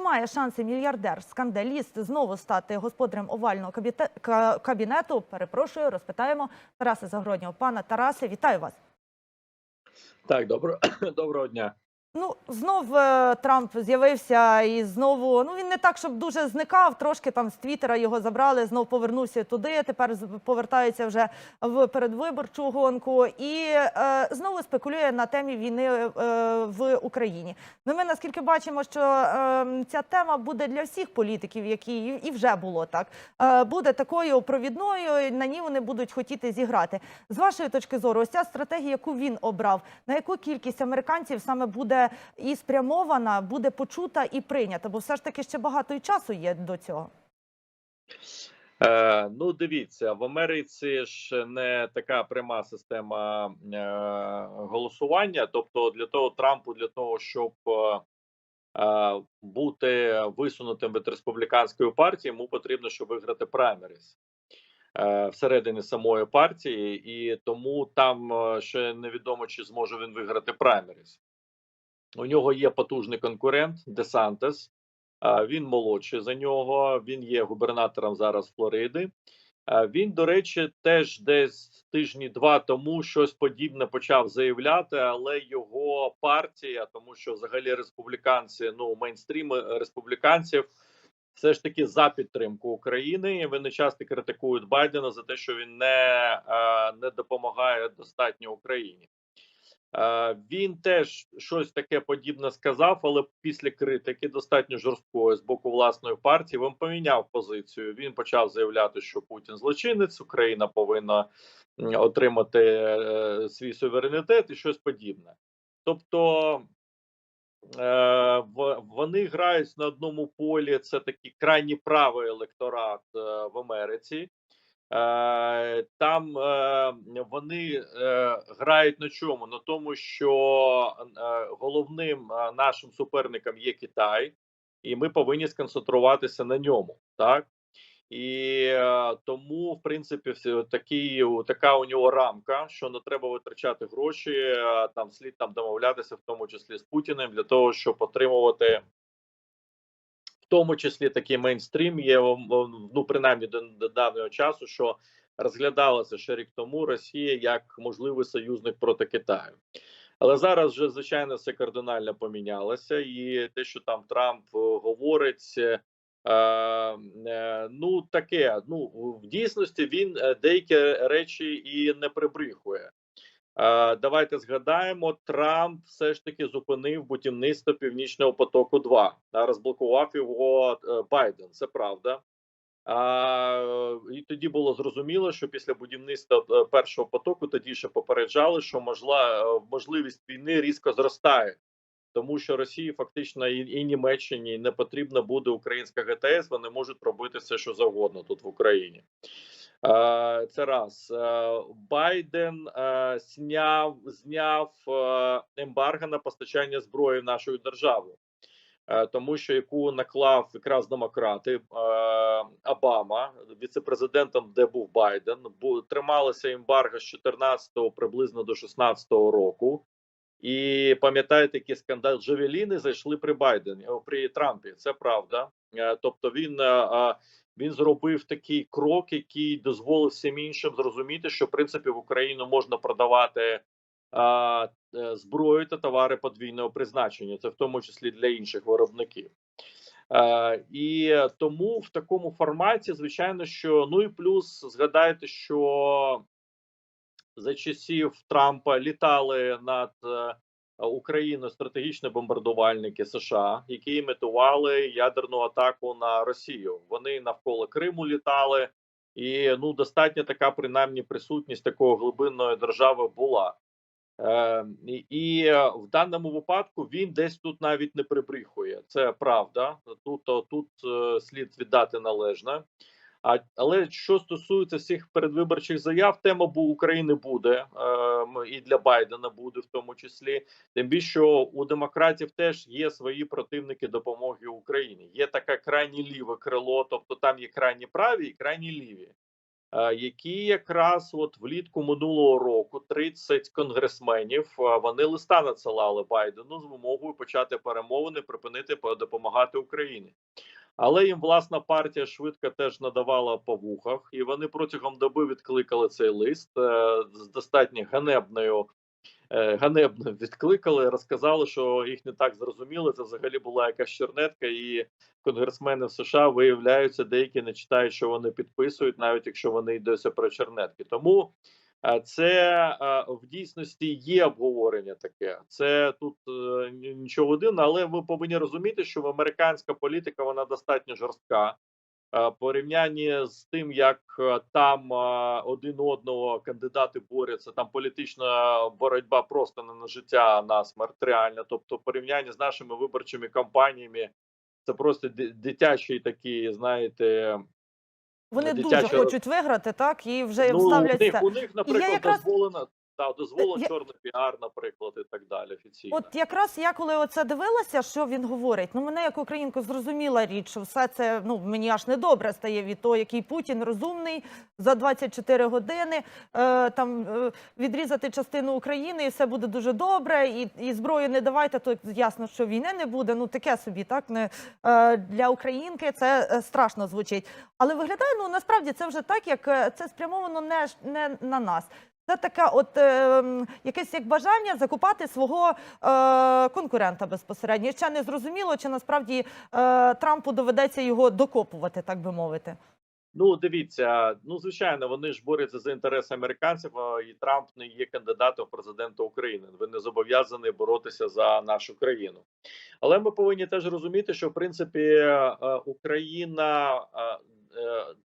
Чи має шанси мільярдер, скандаліст знову стати господарем овального кабінету? Перепрошую, розпитаємо Тараса Загороднього. Пана Тарасе, вітаю вас. Так, добро, доброго дня. Ну, знов е, Трамп з'явився і знову. Ну він не так, щоб дуже зникав. Трошки там з Твіттера його забрали, знов повернувся туди. Тепер повертається вже в передвиборчу гонку і е, знову спекулює на темі війни е, в Україні. Ну, ми наскільки бачимо, що е, ця тема буде для всіх політиків, які і вже було так. Е, буде такою провідною. На ній вони будуть хотіти зіграти. З вашої точки зору, ось ця стратегія, яку він обрав, на яку кількість американців саме буде і спрямована, буде почута і прийнята? Бо все ж таки ще багато і часу є до цього. Е, ну, дивіться, в Америці ж не така пряма система е, голосування. Тобто, для того Трампу, для того, щоб е, е, бути висунутим від республіканської партії, йому потрібно, щоб виграти праймеріс е, всередині самої партії, і тому там е, ще невідомо, чи зможе він виграти праймеріс. У нього є потужний конкурент Десантес. Він молодший за нього. Він є губернатором зараз Флориди. Він, до речі, теж десь тижні два тому щось подібне почав заявляти, але його партія, тому що взагалі республіканці, ну мейнстрім республіканців, все ж таки за підтримку України. Вони часто критикують Байдена за те, що він не, не допомагає достатньо Україні. Е, Він теж щось таке подібне сказав, але після критики достатньо жорсткої з боку власної партії він поміняв позицію. Він почав заявляти, що Путін злочинець, Україна повинна отримати е, свій суверенітет і щось подібне. Тобто е, вони грають на одному полі. Це такий крайній правий електорат в Америці. Е, Там е, вони е, грають на чому? На тому, що головним нашим суперником є Китай, і ми повинні сконцентруватися на ньому, так і тому, в принципі, такий така у нього рамка, що не треба витрачати гроші. Там слід там домовлятися, в тому числі з Путіним, для того, щоб отримувати тому числі такий мейнстрім є ну принаймні до, до давнього часу, що розглядалося ще рік тому Росія як можливий союзник проти Китаю. Але зараз вже звичайно все кардинально помінялося, і те, що там Трамп е, говорить, е, е, ну таке. Ну в дійсності він е, деякі речі і не прибріхує. Е, Давайте згадаємо, Трамп все ж таки зупинив будівництво північного потоку. 2 а розблокував його е, Байден. Це правда. А, і тоді було зрозуміло, що після будівництва е, першого потоку тоді ще попереджали, що можла е, можливість війни різко зростає, тому що Росії фактично і, і Німеччині не потрібна буде українська ГТС. Вони можуть робити все, що завгодно тут в Україні. Е, Це раз Е, Байден е, зняв зняв ембарго на постачання зброї в нашу державу, тому що яку наклав якраз демократи Обама, віцепрезидентом, де був Байден, трималося ембарго з 14-го приблизно до 16-го року. І пам'ятаєте, який скандал Джавеліни зайшли при Байдені при Трампі. Це правда. Е, Тобто він. е, е, він зробив такий крок, який дозволив всім іншим зрозуміти, що в принципі в Україну можна продавати зброю та товари подвійного призначення, це в тому числі для інших виробників. І тому в такому форматі, звичайно, що ну і плюс згадайте, що за часів Трампа літали над е, Україною стратегічні бомбардувальники США, які імітували ядерну атаку на Росію. Вони навколо Криму літали, і ну достатньо така принаймні присутність такої глибинної держави була. Е, і, е, в даному випадку він десь тут навіть не прибріхує. Це правда. Тут тут е, слід віддати належне. А але що стосується всіх передвиборчих заяв, тема України буде е, і для Байдена буде в тому числі. Тим більше що у демократів теж є свої противники допомоги Україні. Є таке крайні ліве крило, тобто там є крайні праві і крайні ліві. е, які якраз от влітку минулого року 30 конгресменів е, вони листа надсилали Байдену з вимогою почати перемовини, припинити допомагати Україні. Але їм власна партія швидко теж надавала по вухах, і вони протягом доби відкликали цей лист е, з достатньо ганебною. е, Ганебно відкликали, розказали, що їх не так зрозуміли. Це взагалі була якась чернетка, і конгресмени в США виявляються, деякі не читають, що вони підписують, навіть якщо вони йдуться про чернетки. Тому це е, в дійсності є обговорення таке. Це тут е, нічого дивного, але ви повинні розуміти, що американська політика вона достатньо жорстка. Е, порівнянні з тим, як е, там е, один одного кандидати борються, там політична боротьба просто не на життя, а на смерть реальна. Тобто, в порівнянні з нашими виборчими кампаніями, це просто ди- дитячий такий, знаєте, Вони дитяча- дуже хочуть виграти, так і вже ну, у них, у них, наприклад, якраз- дозволено та дозволено Я- чорний піар, наприклад, і так далі. Офіційно. От якраз я коли оце дивилася, що він говорить, ну мене як українку зрозуміла річ, що все це ну мені аж недобре стає від того, який Путін розумний за 24 години е, там е, відрізати частину України, і все буде дуже добре. І, і зброю не давайте, то ясно, що війни не буде. Ну таке собі, так не е, для українки це е, страшно звучить. Але виглядає, ну насправді це вже так, як е, це спрямовано не, не на нас. Це таке, от е, якесь як бажання закупати свого е, конкурента безпосередньо. Ще не зрозуміло, чи насправді е, Трампу доведеться його докопувати, так би мовити. Ну, дивіться, ну звичайно, вони ж борються за інтереси американців, і Трамп не є кандидатом в президента України. Він не зобов'язаний боротися за нашу країну. Але ми повинні теж розуміти, що в принципі е, Україна е,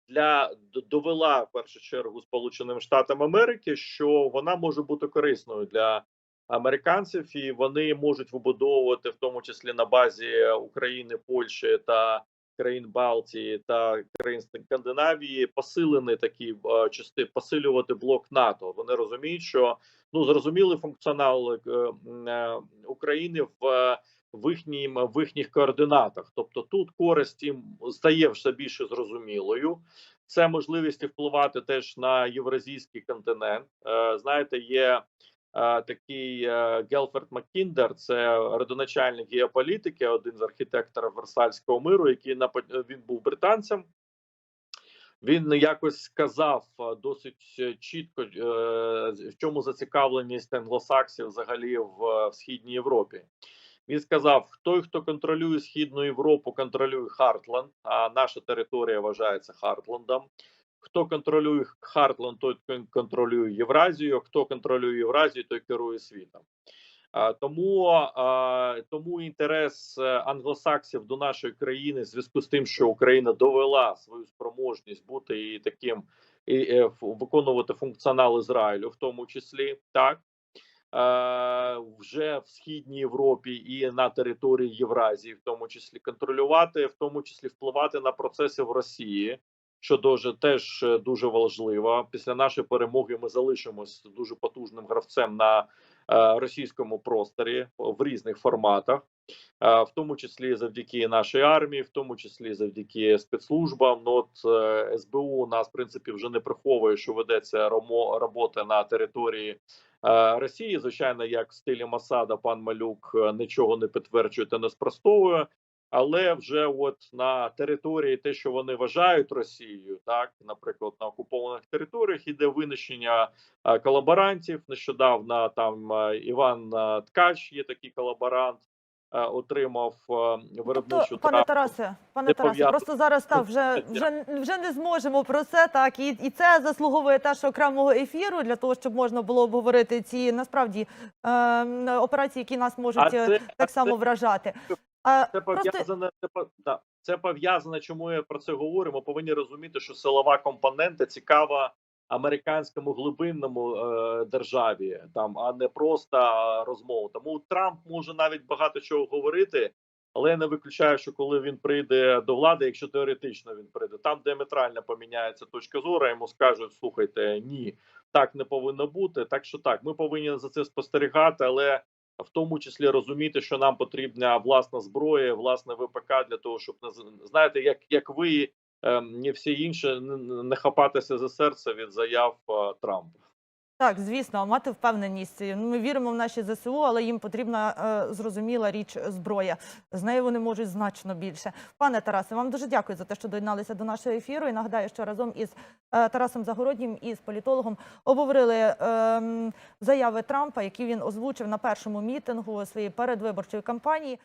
для довела в першу чергу Сполученим Штатам Америки, що вона може бути корисною для американців, і вони можуть вибудовувати в тому числі на базі України, Польщі та країн Балтії та країн Скандинавії посилені такі е, части посилювати блок НАТО. Вони розуміють, що ну зрозумілий функціонал е, е, України в. В їхнім в їхніх координатах, тобто тут користь їм стає все більше зрозумілою. Це можливість впливати теж на євразійський континент. Е, знаєте, є е, такий е, Гелферд Маккіндер, це родоначальник геополітики, один з архітекторів Версальського миру, який на він був британцем. Він якось сказав досить чітко, в чому зацікавленість англосаксів взагалі в східній Європі. Він сказав: той, хто контролює східну Європу, контролює Хартланд, а наша територія вважається Хартландом. Хто контролює Хартланд, той контролює Євразію. Хто контролює Євразію, той керує світом. Тому, тому інтерес е, англосаксів до нашої країни в зв'язку з тим, що Україна довела свою спроможність бути і таким і, е, виконувати функціонал Ізраїлю, в тому числі так. Е, Вже в східній Європі і на території Євразії, в тому числі контролювати, в тому числі впливати на процеси в Росії, що дуже теж е, дуже важливо. Після нашої перемоги ми залишимось дуже потужним гравцем на е, російському просторі в різних форматах, в тому числі завдяки нашій армії, в тому числі завдяки спецслужбам. Ну от СБУ у нас в принципі вже не приховує, що ведеться робота на території. Е, Росії, звичайно, як в стилі Масада, пан Малюк е, нічого не підтверджує та не спростовує. Але вже от на території, те, що вони вважають Росією, так наприклад, на окупованих територіях іде винищення е, колаборантів. Нещодавно там Іван Ткач, є такий колаборант, отримав е, виробничу Тобто, пане. Тарасе, пане не Тарасе, просто зараз так вже вже вже не зможемо про це. Так і, і це заслуговує теж окремого ефіру для того, щоб можна було обговорити ці насправді е, операції, які нас можуть е, це- так само це- вражати. А Це просто пов'язане це по- да, це пов'язане. Чому я про це говорю? Ми повинні розуміти, що силова компонента цікава американському глибинному е, державі, там а не просто розмову. Тому Трамп може навіть багато чого говорити, але я не виключаю, що коли він прийде до влади, якщо теоретично він прийде, там диаметрально поміняється точка зору. Йому скажуть: слухайте, ні, так не повинно бути. Так що так, ми повинні за це спостерігати, але в тому числі розуміти, що нам потрібна власна зброя, власне ВПК для того, щоб не знаєте, як, як ви е, ні всі інші не хапатися за серце від заяв е, Трампа. Так, звісно, мати впевненість. Ми віримо в наші ЗСУ, але їм потрібна е, зрозуміла річ зброя. З нею вони можуть значно більше. Пане Тарасе, вам дуже дякую за те, що доєдналися до нашого ефіру. І нагадаю, що разом із е, Тарасом Загороднім і з політологом обговорили е, заяви Трампа, які він озвучив на першому мітингу своєї передвиборчої кампанії.